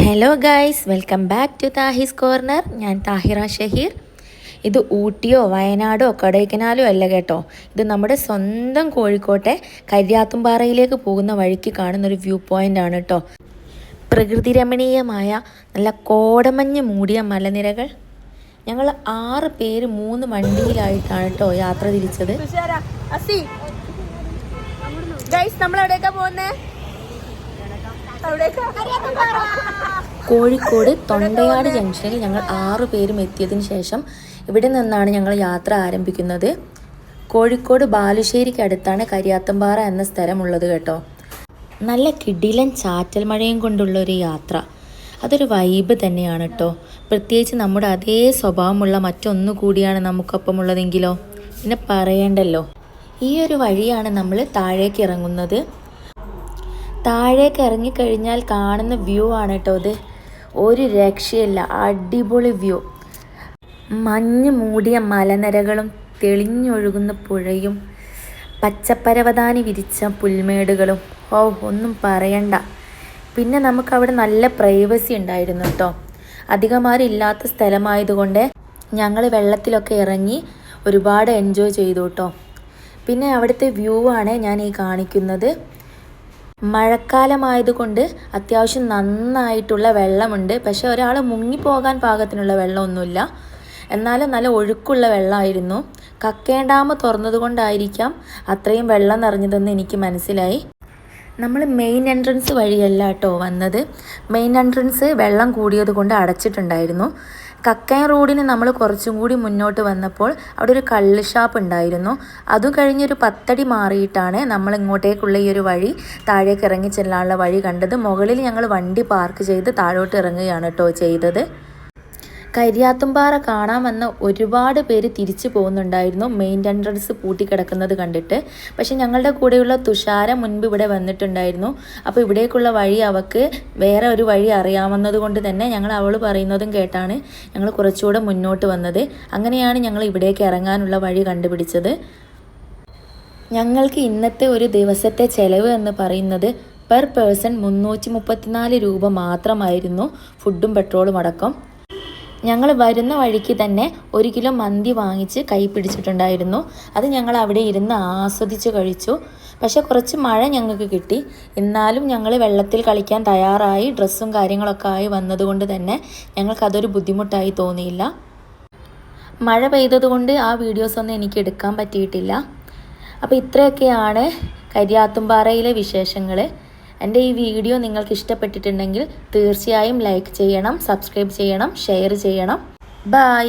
Hello guys welcome back to Thahi's corner ഞാൻ താഹിറ ഷഹീർ. ഇത് ഊട്ടിയോ വയനാടോ കൊടൈക്കനാലോ അല്ല കേട്ടോ. ഇത് നമ്മുടെ സ്വന്തം കോഴിക്കോട്ടെ കരിയാത്തുംപാറയിലേക്ക് പോകുന്ന വഴിക്ക് കാണുന്നൊരു വ്യൂ പോയിന്റ് ആണ് കേട്ടോ പ്രകൃതി രമണീയമായ നല്ല കോടമഞ്ഞ് മൂടിയ മലനിരകൾ. ഞങ്ങൾ ആറ് പേര് മൂന്ന് വണ്ടിയിലായിട്ടാണ് കേട്ടോ യാത്ര തിരിച്ചത്. ഗൈസ് നമ്മൾ എവിടേക്കാ പോകുന്നേ കോഴിക്കോട് തൊണ്ടയാട് ജംഗ്ഷനിൽ ഞങ്ങൾ ആറു പേരും എത്തിയതിനു ശേഷം ഇവിടെ നിന്നാണ് ഞങ്ങൾ യാത്ര ആരംഭിക്കുന്നത്. കോഴിക്കോട് ബാലുശ്ശേരിക്ക് അടുത്താണ് കരിയാത്തമ്പാറ എന്ന സ്ഥലമുള്ളത് കേട്ടോ. നല്ല കിടിലൻ ചാറ്റൽ മഴയും കൊണ്ടുള്ള ഒരു യാത്ര. അതൊരു വൈബ് തന്നെയാണ് കേട്ടോ. പ്രത്യേകിച്ച് നമ്മുടെ അതേ സ്വഭാവമുള്ള മറ്റൊന്നു കൂടിയാണ് നമുക്കൊപ്പം ഉള്ളതെങ്കിലോ പിന്നെ പറയണ്ടല്ലോ. ഈ ഒരു വഴിയാണ് നമ്മൾ താഴേക്ക് ഇറങ്ങുന്നത് താഴേക്ക് ഇറങ്ങിക്കഴിഞ്ഞാൽ കാണുന്ന വ്യൂ ആണ് കേട്ടോ അത് ഒരു രക്ഷയില്ല അടിപൊളി വ്യൂ. മഞ്ഞ് മൂടിയ മലനിരകളും തെളിഞ്ഞൊഴുകുന്ന പുഴയും പച്ചപ്പരവതാനി വിരിച്ച പുൽമേടുകളും. ഓ ഒന്നും പറയണ്ട. പിന്നെ നമുക്കവിടെ നല്ല പ്രൈവസി ഉണ്ടായിരുന്നു കേട്ടോ. അധികമാരില്ലാത്ത സ്ഥലമായതുകൊണ്ട് ഞങ്ങൾ വെള്ളത്തിലൊക്കെ ഇറങ്ങി ഒരുപാട് എൻജോയ് ചെയ്തു കേട്ടോ. പിന്നെ അവിടുത്തെ വ്യൂ ആണ് ഞാൻ ഈ കാണിക്കുന്നത്. മഴക്കാലമായതുകൊണ്ട് അത്യാവശ്യം നന്നായിട്ടുള്ള വെള്ളമുണ്ട്. പക്ഷെ ഒരാൾ മുങ്ങിപ്പോകാൻ പാകത്തിനുള്ള വെള്ളമൊന്നുമില്ല. എന്നാലും നല്ല ഒഴുക്കുള്ള വെള്ളമായിരുന്നു. കക്കേം ഡാം തുറന്നതുകൊണ്ടായിരിക്കാം അത്രയും വെള്ളം നിറഞ്ഞതെന്ന് എനിക്ക് മനസ്സിലായി. നമ്മൾ മെയിൻ എൻട്രൻസ് വഴിയല്ല കേട്ടോ വന്നത്. മെയിൻ എൻട്രൻസ് വെള്ളം കൂടിയത് കൊണ്ട് അടച്ചിട്ടുണ്ടായിരുന്നു. കക്കയം റോഡിന് നമ്മൾ കുറച്ചും കൂടി മുന്നോട്ട് വന്നപ്പോൾ അവിടെ ഒരു കള്ള് ഷാപ്പ് ഉണ്ടായിരുന്നു. അതും കഴിഞ്ഞൊരു പത്തടി മാറിയിട്ടാണ് നമ്മൾ ഇങ്ങോട്ടേക്കുള്ള ഈ ഒരു വഴി താഴേക്ക് ഇറങ്ങി ചെല്ലാനുള്ള വഴി കണ്ടത്. മുകളിൽ ഞങ്ങൾ വണ്ടി പാർക്ക് ചെയ്ത് താഴോട്ട് ഇറങ്ങുകയാണ് കേട്ടോ ചെയ്തത്. കരിയാത്തുംപാറ കാണാമെന്ന ഒരുപാട് പേര് തിരിച്ചു പോകുന്നുണ്ടായിരുന്നു. മെയിൻ എൻട്രൻസ് പൂട്ടിക്കിടക്കുന്നത് കണ്ടിട്ട്. പക്ഷെ ഞങ്ങളുടെ കൂടെയുള്ള തുഷാര മുൻപ് ഇവിടെ വന്നിട്ടുണ്ടായിരുന്നു. അപ്പോൾ ഇവിടേക്കുള്ള വഴി അവക്ക് വേറെ ഒരു വഴി അറിയാമെന്നതുകൊണ്ട് തന്നെ ഞങ്ങൾ അവൾ പറയുന്നതും കേട്ടാണ് ഞങ്ങൾ കുറച്ചുകൂടെ മുന്നോട്ട് വന്നത്. അങ്ങനെയാണ് ഞങ്ങൾ ഇവിടേക്ക് ഇറങ്ങാനുള്ള വഴി കണ്ടുപിടിച്ചത്. ഞങ്ങൾക്ക് ഇന്നത്തെ ഒരു ദിവസത്തെ ചെലവ് എന്ന് പറയുന്നത് പെർ പേഴ്സൺ മുന്നൂറ്റി മുപ്പത്തിനാല് രൂപ മാത്രമായിരുന്നു. ഫുഡും പെട്രോളും അടക്കം. ഞങ്ങൾ വരുന്ന വഴിക്ക് തന്നെ ഒരു കിലോ മന്തി വാങ്ങിച്ച് കൈ പിടിച്ചിട്ടുണ്ടായിരുന്നു. അത് ഞങ്ങൾ അവിടെ ഇരുന്ന് ആസ്വദിച്ച് കഴിച്ചു. പക്ഷെ കുറച്ച് മഴ ഞങ്ങൾക്ക് കിട്ടി. എന്നാലും ഞങ്ങൾ വെള്ളത്തിൽ കളിക്കാൻ തയ്യാറായി ഡ്രസ്സും കാര്യങ്ങളൊക്കെ ആയി വന്നതുകൊണ്ട് തന്നെ ഞങ്ങൾക്കതൊരു ബുദ്ധിമുട്ടായി തോന്നിയില്ല. മഴ പെയ്തതുകൊണ്ട് ആ വീഡിയോസൊന്നും എനിക്ക് എടുക്കാൻ പറ്റിയിട്ടില്ല. അപ്പോൾ ഇത്രയൊക്കെയാണ് കരിയാത്തുംപാറയിലെ വിശേഷങ്ങൾ എന്റെ ഈ വീഡിയോ നിങ്ങൾക്ക് ഇഷ്ടപ്പെട്ടിട്ടുണ്ടെങ്കിൽ തീർച്ചയായും ലൈക്ക് ചെയ്യണം സബ്സ്ക്രൈബ് ചെയ്യണം ഷെയർ ചെയ്യണം. ബായ്